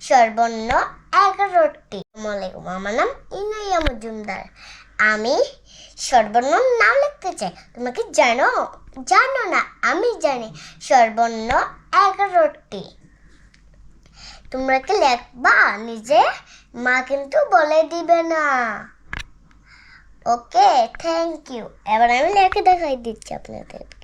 সর্বর্ণ এগারোটি। আসসালামাইকুম আমার নাম ইনাইয়া মজুমদার। আমি সর্বর্ণ নাম লিখতে চাই। তোমরা কি জানো? জানো না, আমি জানি। সর্বর্ণ এগারোটি। তোমরা কি লেখবা? নিজে? মা কিন্তু বলে দিবে না। ওকে থ্যাংক ইউ এবার আমি লেখে দেখাই দিচ্ছি আপনাদের।